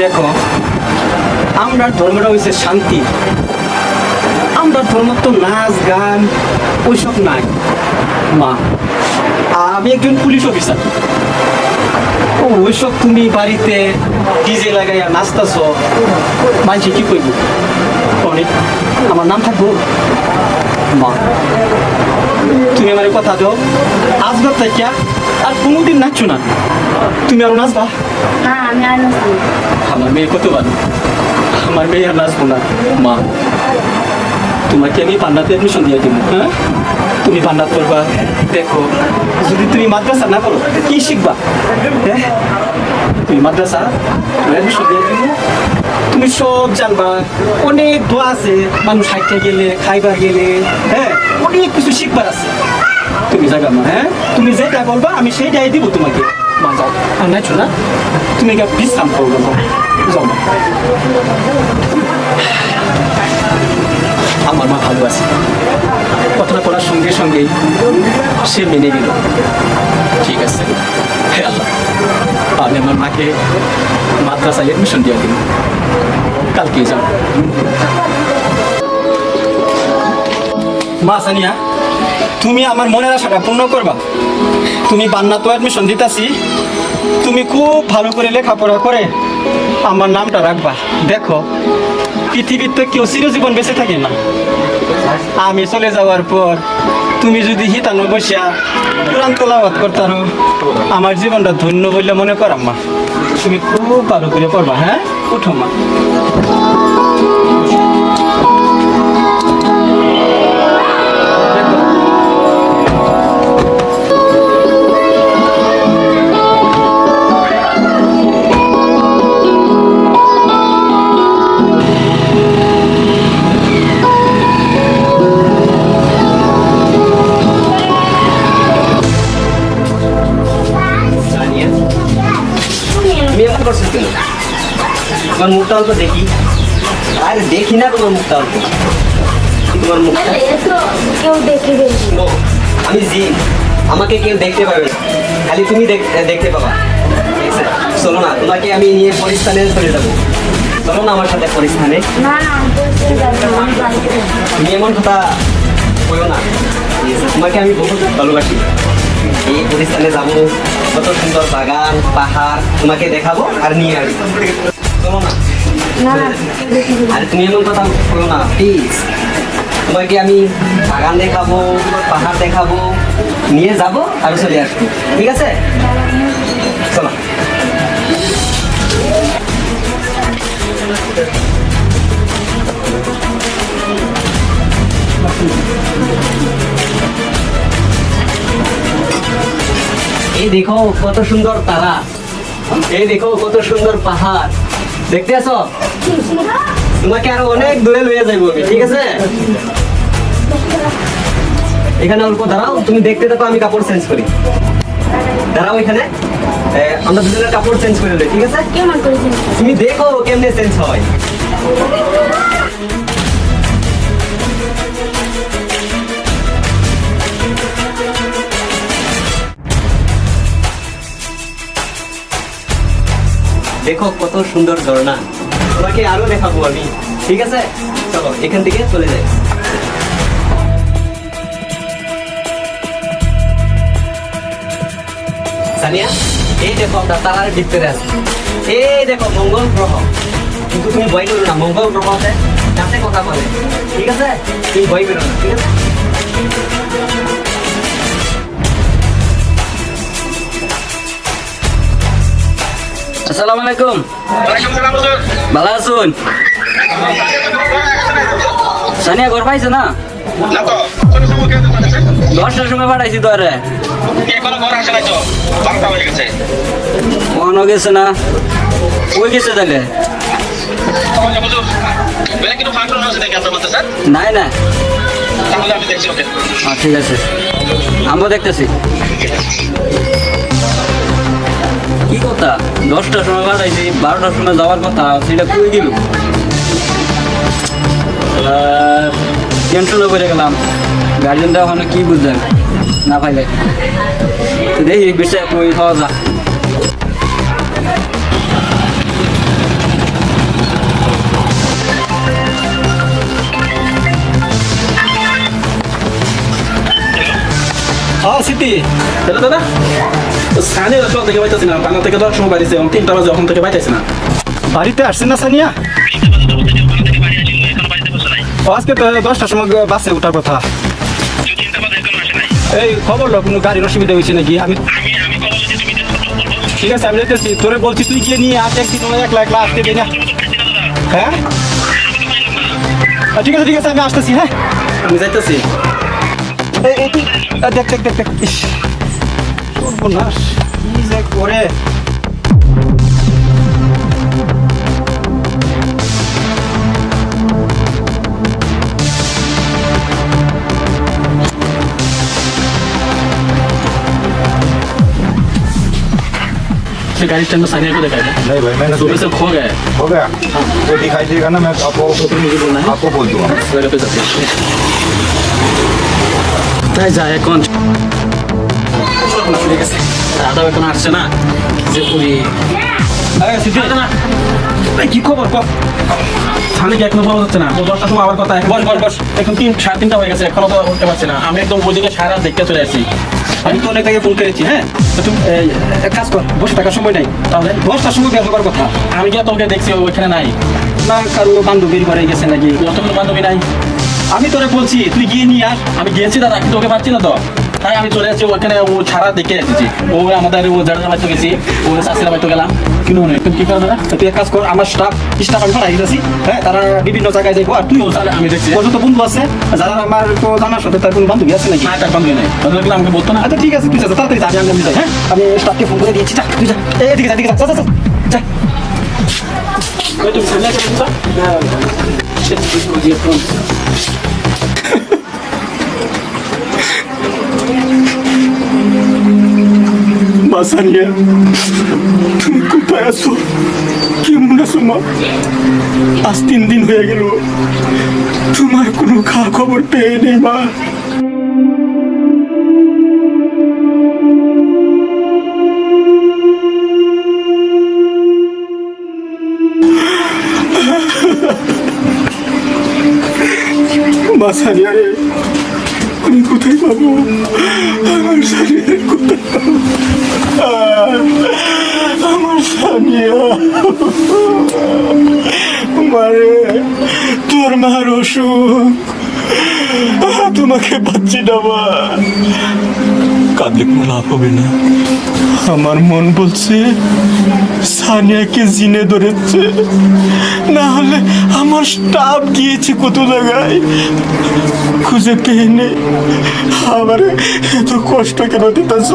দেখো আমরা ধর্মটা হয়েছে শান্তি। আমরা ধর্ম তো নাচ, গান, ওইসব নাই। মা, আমি একজন পুলিশ অফিসার। ও, ওইসব তুমি বাড়িতে ডিজে লাগাইয়া নাচতাছ মানছি কি করব অনেক, আমার নাম থাকব? মা, তুমি আমার কথা দাও। আজগর থেকে আর কোনোদিন নাচছো না। তুমি আরও নাচবা? হ্যাঁ আমি আর নাচবো না। আমার মেয়ে কত ভালো আমার মেয়ে আর নাচবো না। মা তোমাকে আমি পান্ডাতে অ্যাডমিশন দিয়ে দেবো হ্যাঁ? তুমি পান্ডাত করবা দেখো। যদি তুমি মাদ্রাসা না করো কি শিখবা? হ্যাঁ? তুমি মাদ্রাসা অ্যাডমিশন দিয়ে দেবো। তুমি সব জানবা। অনেক দোয়া আছে। মানুষ হাইটে গেলে খাইবার গেলে হ্যাঁ? অনেক কিছু শিখবার আছে। তুমি জাগা মা হ্যাঁ? তুমি যেটা বলবা, আমি সেইটাই দিব তোমাকে। মা, যাও। আর নাচো না? তুমি একটা বিশ্রাম করব যাও। আমার মা ভালো আছে। কথাটা বলার সঙ্গে সঙ্গেই সে মেনে নিল। ঠিক আছে। হে আল্লাহ, আমি আমার মাকে মাদ্রাসায় এডমিশন দিয়ে দিন কালকে যাও মা সানিয়া তুমি আমার মনের আশাটা পূর্ণ করবা। তুমি বান্না তো অ্যাডমিশন দিতাছি। তুমি খুব ভালো করে লেখাপড়া করে আমার নামটা রাখবা। দেখো, পৃথিবীর তো কেউ চিরজীবন বেঁচে থাকে না। আমি চলে যাওয়ার পর তুমি যদি হিতানো বসিয়া কোরআন তোলাবাদ করতারো আমার জীবনটা ধন্য বললে মনে কর আম্মা। তুমি খুব ভালো করে পড়বা হ্যাঁ? উঠো মা। তোমার মুখটা অল্প দেখি। আরে দেখি না তোমার মুখটা অল্প। তোমার মুখটা? কেউ দেখে আমি জিন আমাকে কেউ দেখতে পাবে না। খালি তুমি দেখ- দেখতে পাবা। ঠিক আছে? চলো না তোমাকে আমি নিয়ে পরিস্থানে চলে যাব। চলো না আমার সাথে পরিস্থানে। তো। তুমি এমন কথা বলো না। ঠিক আছে? তোমাকে আমি বহুত ভালোবাসি। এই পরিস্থানে যাব। কত সুন্দর বাগান পাহাড় তোমাকে দেখাবো আর নিয়ে আসব। না। আরে তুমি এমন কথা বলো না প্লিজ তোমাকে আমি বাগান দেখাবো পাহাড় দেখাবো নিয়ে যাব আর চলে আসব। ঠিক আছে? চলো। এই দেখো কত সুন্দর তারা। এই দেখো কত সুন্দর পাহাড়। দেখতে আছো? তোমাকে আরও অনেক দূরে লইয়া যাইব আমি ঠিক আছে? এখানে অল্প দাঁড়াও তুমি দেখতে থাকো আমি কাপড় চেঞ্জ করি। দাঁড়াও এখানে। আমরা দুজনের কাপড় চেঞ্জ করে ঠিক আছে? তুমি দেখো কেমনে চেঞ্জ হয়। দেখো কত সুন্দর ঝর্ণা। তোমাকে আরও দেখাবো আমি। ঠিক আছে? চলো, এখান থেকে চলে যাই। সানিয়া, এই দেখো আমরা তারার ভিতরে আছি। এই দেখো, মঙ্গল গ্রহ। কিন্তু তুমি ভয় করো না, মঙ্গল গ্রহতে কাছে কথা বলে। ঠিক আছে? তুমি ভয় করো না, ঠিক আছে? আসসালামু আলাইকুম। ভালো আছুন? সানিয়া ঘর পাইছে না? কোনো দশটার সময় পাঠাইছি তো আরে। এখনও ঘর আসে নাই তো? বারোটা হয়ে গেছে। না? ওই গেছে তাহলে? স্যার। নাই না হ্যাঁ ঠিক আছে। আমরা দেখতেছি। কথা। দশটার সময় পাঠাইছি বারোটার সময় যাওয়ার কথা, সেটা কই দিল? টেনশনে পড়ে গেলাম। গার্জেনটা ওখানে কি বুঝলেন? না পাইলে। দেখি বিষয় কই হওয়া যা সিদ্ধি হ্যালো দাদা? স্থানীয় সকাল থেকে পাইতেছি না বাংলা থেকে দশ সময় বাড়িছে এখন তিনটা বাজে ওখান থেকে পাইতেছি না বাড়িতে আসছেন না সানিয়া? আজকে তো দশটার সময় বাসে ওঠার কথা। এই খবর লো কোনো গাড়ির অসুবিধা হয়েছে নাকি? আমি ঠিক আছে আমি যেতেছি তোরে বলছি তুই গিয়ে নিয়ে আস একদিন একলা একলা আসতে দিই না। হ্যাঁ? ঠিক আছে ঠিক আছে আমি আসতেছি হ্যাঁ? আমি যাইতেছি। আহ, দেখ দেখ দেখ দেখ সর্বনাশ। কি যে করে? से गाड़ी स्टैंड में सानिया को दिखाई दे नहीं भाई मैंने सुबह से खो गए हो गया वो दिखाई देगा ना मैं आपको मुझे बोलना है आपको बोल दूंगा सवेरे पे जाते हैं তাই যায় এখন ঠিক আছে দাদা এখন আসছে না যে করি আরে সিদ্ধি না এই কি খবর কর সামনে কি এখনও পাওয়া যাচ্ছে না? ও দশটার সময় আবার কথা বস বস বস। এখন তিন সাড়ে তিনটা হয়ে গেছে এখনও তো উঠতে পারছি না। আমি একদম ওদিকে সারা দেখতে চলে আসছি। আমি তো অনেক আগে ফোন করেছি হ্যাঁ? তো তুমি এক কাজ কর বসে থাকার সময় নাই। তাহলে? দশটার সময় বের হবার কথা। আমি গিয়ে তোকে দেখছি ওইখানে নাই। না কারও বান্ধবীর ঘরে গেছে নাকি? অত কোনো বান্ধবী নাই। আমি তোরে বলছি তুই গিয়ে নিয়ে আস। আমি গিয়েছি দাদা কিন্তু ওকে পাচ্ছি না তো। তাই আমি চলে যাচ্ছি ওখানে ও ছাড়া দেখে এসেছি। ও আমাদের ও জাড়া বাড়িতে গেছি ও শাস্তিরা বাড়িতে গেলাম। কিন্তু এখন কি করে দাদা তুই এক কাজ কর আমার স্টাফ স্টাফ আমি পাঠাই দিয়েছি হ্যাঁ তারা বিভিন্ন জায়গায় যাইবো আর তুইও তাহলে আমি দেখছি। ওর তো বন্ধু আছে যারা আমার তো জানার সাথে তার কোনো বান্ধবী আছে নাকি? না তার বান্ধবী নাই। তাহলে গেলে আমাকে বলতো না? আচ্ছা ঠিক আছে ঠিক আছে তাড়াতাড়ি যাবি আমি যাই হ্যাঁ? আমি স্টাফকে ফোন করে দিয়েছি যা তুই যা। এই, এদিকে যা এদিকে যা যা, যা যা, তুমি সামনে আসো, বুঝছ? সে তো দিয়ে ফোন। মাসানিয়া তুমি কোথায় আছো কেমন আছো মা আজ তিন দিন হয়ে গেল তোমার কোনো খা খবর পেয়ে নেই মা আমি কোথায় পাবো? আমার সানিয়া কোথায় পাবো? আমার সানিয়া মারে, তোর মার অসুখ। তোমাকে পাচ্ছি না মা কাঁদলে লাভ হবে না। আমার মন বলছে, সানিয়াকে জিনে ধরেছে। না হলে আমার স্টাফ গিয়েছে কত জায়গায়। খুঁজে পেয়ে নেই আমার এত কষ্ট কেন দিতেছ?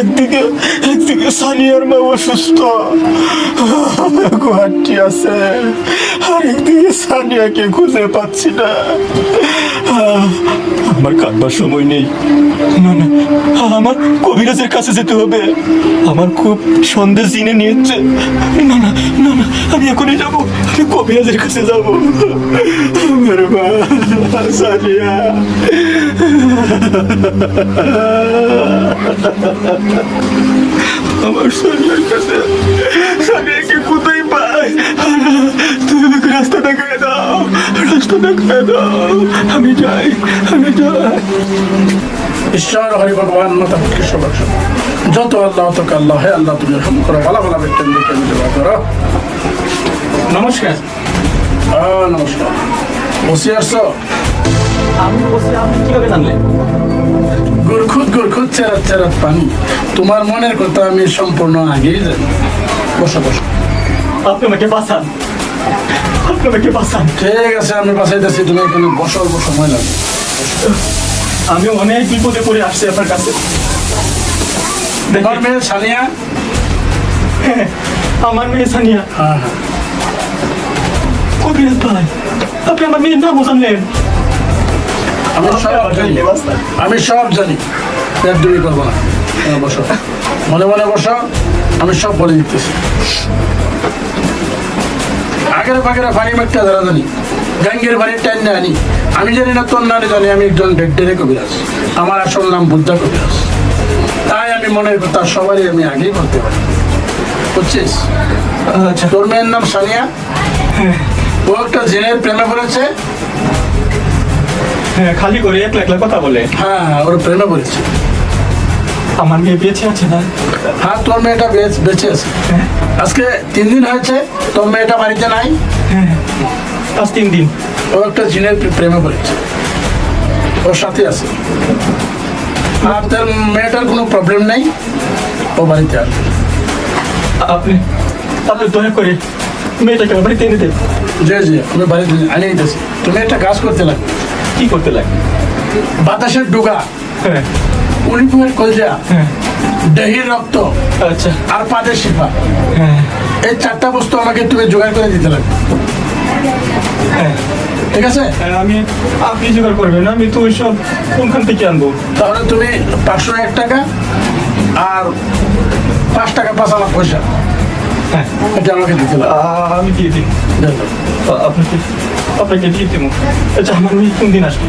একদিকে একদিকে সানিয়ার মা অসুস্থ। গুয়াহাটি আছে। আর একদিকে সানিয়াকে খুঁজে পাচ্ছি না। আমার কাঁদবার সময় নেই। না না, আমার কবিরাজের কাছে যেতে হবে। আমার খুব সন্দেহ জিনে নিয়েছে। না না না না, আমি এখনই যাব। আমি কবিরাজের কাছে যাব। আমার মা, সানিয়া। আমার সানিয়ার কাছে আমি যাই আমি যাই ঈশ্বর হরি ভগবান মাতা কৃষ্ণ বর্ষ যত আল্লাহ তত আল্লাহ হে আল্লাহ তুমি রহম করো ভালো ভালো ব্যক্তি দিকে দেওয়া করো নমস্কার। নমস্কার বসে আসছো আমি বসে আপনি কীভাবে জানলেন? গুরখুদ গুরখুদ চেরাত চেরাত পানি। তোমার মনের কথা আমি সম্পূর্ণ আগেই জানি। বসো বসো। আপনি আমাকে বাঁচান। আপনি আমাকে বাঁচান। ঠিক আছে আমি তুমি এখানে বসো অল্প সময় লাগবে। আমি অনেক বিপদে পড়ে আসছি আপনার কাছে। মেয়ে সানিয়া? আমার মেয়ে সানিয়া। হ্যাঁ হ্যাঁ। কবিরাজ ভাই আপনি আমার মেয়ের নামও জানলেন। আমি সব জানি। আমি সব জানি। করব না। হ্যাঁ, বসো। মনে মনে বসো। আমি সব বলে দিতেছি। আগের ফাগের পানি মারতে ধরা জানি গাঙ্গের পানি টাইন না। আনি আমি জানি না তোর নানি জানি আমি একজন ডেকডেরে কবিরাজ। আমার আসল নাম বুদ্ধা কবিরাজ। তাই আমি মনের কথা সবারই আমি আগেই বলতে পারি। বুঝছিস? আচ্ছা। তোর মেয়ের নাম সানিয়া। ও একটা জেনের প্রেমে পড়েছে। হ্যাঁ খালি করে একলা একলা কথা বলে। হ্যাঁ ওর প্রেমে পড়েছে। আমার মেয়ে বেঁচে আছে না? হ্যাঁ তোর মেয়েটা বেচ- বেঁচে আছে। আজকে তিন দিন হয়েছে তোর মেয়েটা বাড়িতে নাই? আজ তিন দিন। ও একটা জিনের প্রেমে পড়েছে। ওর সাথে আছে। আর তার মেয়েটার কোনো প্রবলেম নেই? ও বাড়িতে আসবে আপনি আপনি দয়া করে মেয়েটাকে বাড়িতে এনে দেন। জি জি আমি বাড়িতে আনিয়ে দিতেছি। তুমি একটা কাজ করতে লাগবে। কি করতে লাগে বাতাসের ডুগা। হ্যাঁ। উলিপুরের কলজা হ্যাঁ। দেহির রক্ত আচ্ছা। আর পাদের শিফা। হ্যাঁ। এই চারটা বস্তু আমাকে তুমি জোগাড় করে দিতে লাগবে। হ্যাঁ। ঠিক আছে? আমি আপনি জোগাড় করবেন আমি তো ওইসব কোনখান থেকে আনব? তাহলে তুমি পাঁচশো এক টাকা আর পাঁচ টাকা পাঁচ আনা পয়সা। হ্যাঁ। এটা আমাকে দিতে আমি দিয়ে দিই। আপনাকে আপনাকে দিয়ে দেবো। আচ্ছা আমার মেয়ে কোন দিন আসবে।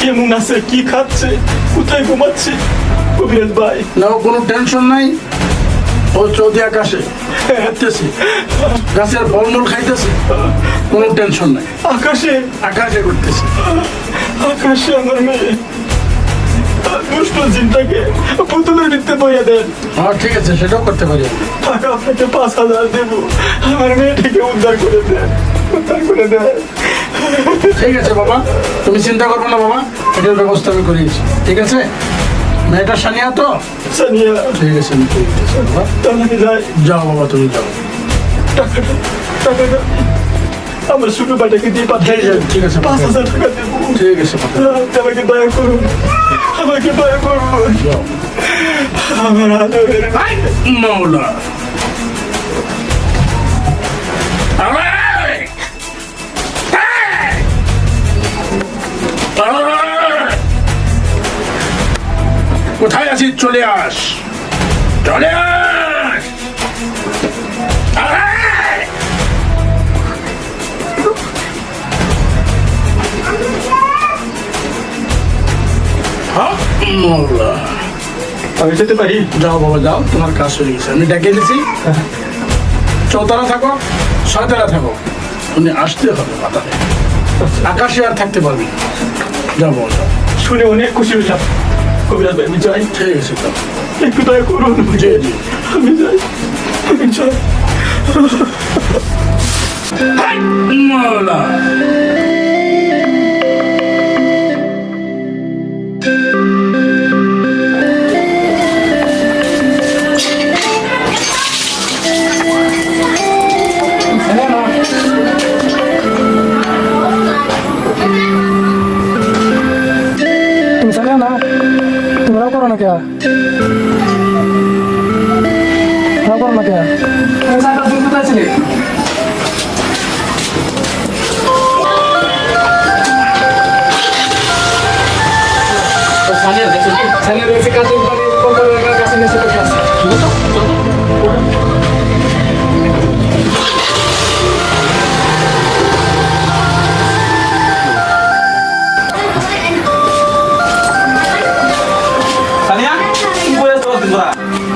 কেমন আছে কি খাচ্ছে কোথায় ঘুমাচ্ছে? কবিরাজ ভাই। না কোনো টেনশন নাই। ও চৌদি আকাশে হাঁটতেছে। গাছের ফলমূল খাইতেছে। কোনো টেনশন নাই। আকাশে? আকাশে ঘুরতেছে। আকাশে আমার মেয়ে। দুষ্ট জিনটাকে পুতুলের ভিত্তে বইয়া দেন। হ্যাঁ ঠিক আছে সেটাও করতে পারি। টাকা আপনাকে পাঁচ হাজার দেবো। আমার মেয়েটাকে উদ্ধার করে দেন। উদ্ধার করে দেন। ঠিক আছে বাবা। তুমি চিন্তা করবে না বাবা। এটার ব্যবস্থা আমি করিয়েছি ঠিক আছে? মেয়েটা সানিয়া তো? সানিয়া। ঠিক আছে আমি বাবা। যাও বাবা তুমি যাও। টাকাটা টাকাটা আমার ছোট বাটাকে দিয়ে পাঠিয়ে ঠিক ঠিক আছে, পাঁচ হাজার টাকা দেবো। ঠিক আছে আমাকে দয়া করুন। আমাকে দয়া করুন। আমার মৌলা কোথায় আছিস? চলে আস। চলে আস! হ্যাঁ, আমি যেতে পারি? যাও বাবা যাও। তোমার কাজ হয়ে গেছে। আমি ডেকে দিছি চৌতারা থাকো ছয়তারা থাকো। তুমি আসতে হবে পাতালে আকাশে আর থাকতে পারবি না। যাও শুনে অনেক খুশি হইলাম কবিরাজ ভাই আমি যাই ঠিক আছে একটু দয়া করুন জি জি আমি যাই আমি যাই মাওলা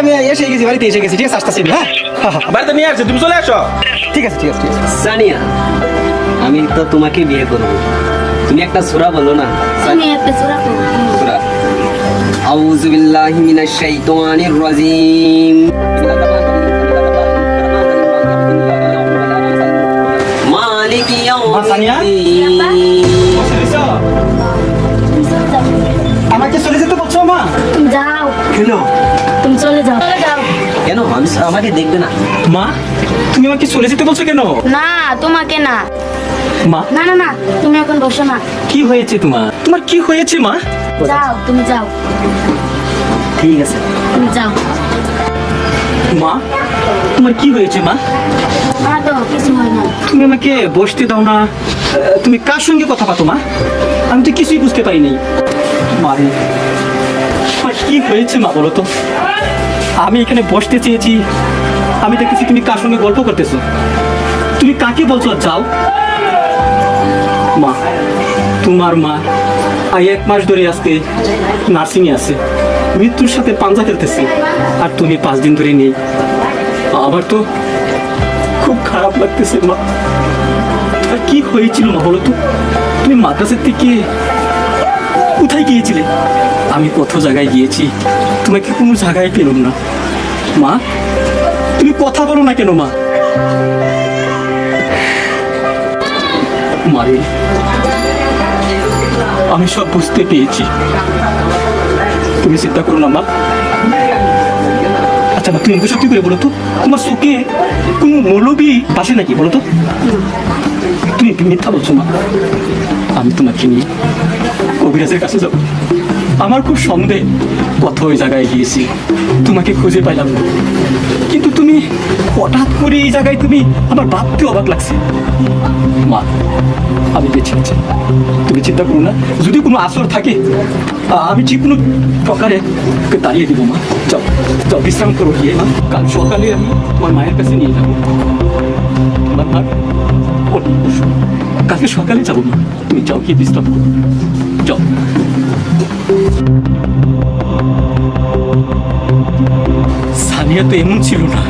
আমি এসে গেছি বাড়িতে এসে গেছি ঠিক আছে আসতেছি হ্যাঁ? হ্যাঁ, হ্যাঁ, বাড়িতে নিয়ে আসছে তুমি চলে আসো। ঠিক আছে ঠিক আছে ঠিক আছে। সানিয়া আমি তো তোমাকে বিয়ে করব। তুমি একটা সূরা বলো না? তুমি একটা সুরা সূরা। আউযু বিল্লাহি মিনাশ শাইতানির রাজিম। মালিক ইয়াউমিদ্দিন। আমাকে চলে যেতে বলছো মা? তুমি যাও। কেন? তুমি চলে যাও। চলে যাও। কেন? আমি আমাকে দেখবে না। মা তুমি আমাকে চলে যেতে বলছো কেন? না তোমাকে না। মা? না না না তুমি এখন বসো না। কি হয়েছে তোমার? তোমার কি হয়েছে মা? যাও তুমি যাও। ঠিক আছে। তুমি যাও। মা তোমার কি হয়েছে মা? না তো কিছু হয় না। তুমি আমাকে বসতে দাও না। তুমি কার সঙ্গে কথা পাতো মা? আমি তো কিছুই বুঝতে পারিনি মারে। কি হয়েছে মা বলো তো? আমি এখানে বসতে চেয়েছি। আমি দেখতেছি তুমি কার সঙ্গে গল্প করতেছো। তুমি কাকে বলছো যাও? মা, তোমার মা আর এক মাস ধরে আজকে নার্সিংয়ে আছে। মৃত্যুর সাথে পাঞ্জা খেলতেছে। আর তুমি পাঁচ দিন ধরে নেই। আমার তো খুব খারাপ লাগতেছে মা। কি হয়েছিল মা বলো তো? তুমি মাদ্রাসার থেকে কোথায় গিয়েছিলে? আমি কত জায়গায় গিয়েছি, তোমাকে কোনো জায়গায় পেলাম না। মা, তুমি কথা বলো না কেন, মা? মারে আমি সব বুঝতে পেরেছি। তুমি চিন্তা করো না, মা। আচ্ছা তুমি আমাকে সত্যি করে বলো তো। তোমার চোখে কোনো মৌলবি পাশে নাকি, বলো তো? তুমি মিথ্যা বলছো মা আমি তোমাকে নিয়ে কবিরাজের কাছে যাব। আমার খুব সন্দেহ কত ওই জায়গায় গিয়েছি। তোমাকে খুঁজে পাইলাম কিন্তু তুমি হঠাৎ করে এই জায়গায় তুমি আমার ভাবতে অবাক লাগছে। মা, আমি বেঁচে আছি তুমি চিন্তা করো না, যদি কোনো আসর থাকে, আমি যে কোনো প্রকারে দাঁড়িয়ে দিব, মা। যাও যাও, বিশ্রাম করো গিয়ে, মা। কাল সকালে আমি তোমার মায়ের কাছে নিয়ে যাব। কালকে সকালে যাব, মা। তুমি যাও গিয়ে বিশ্রাম করো। যাও। সানিয়া তো এমন ছিল না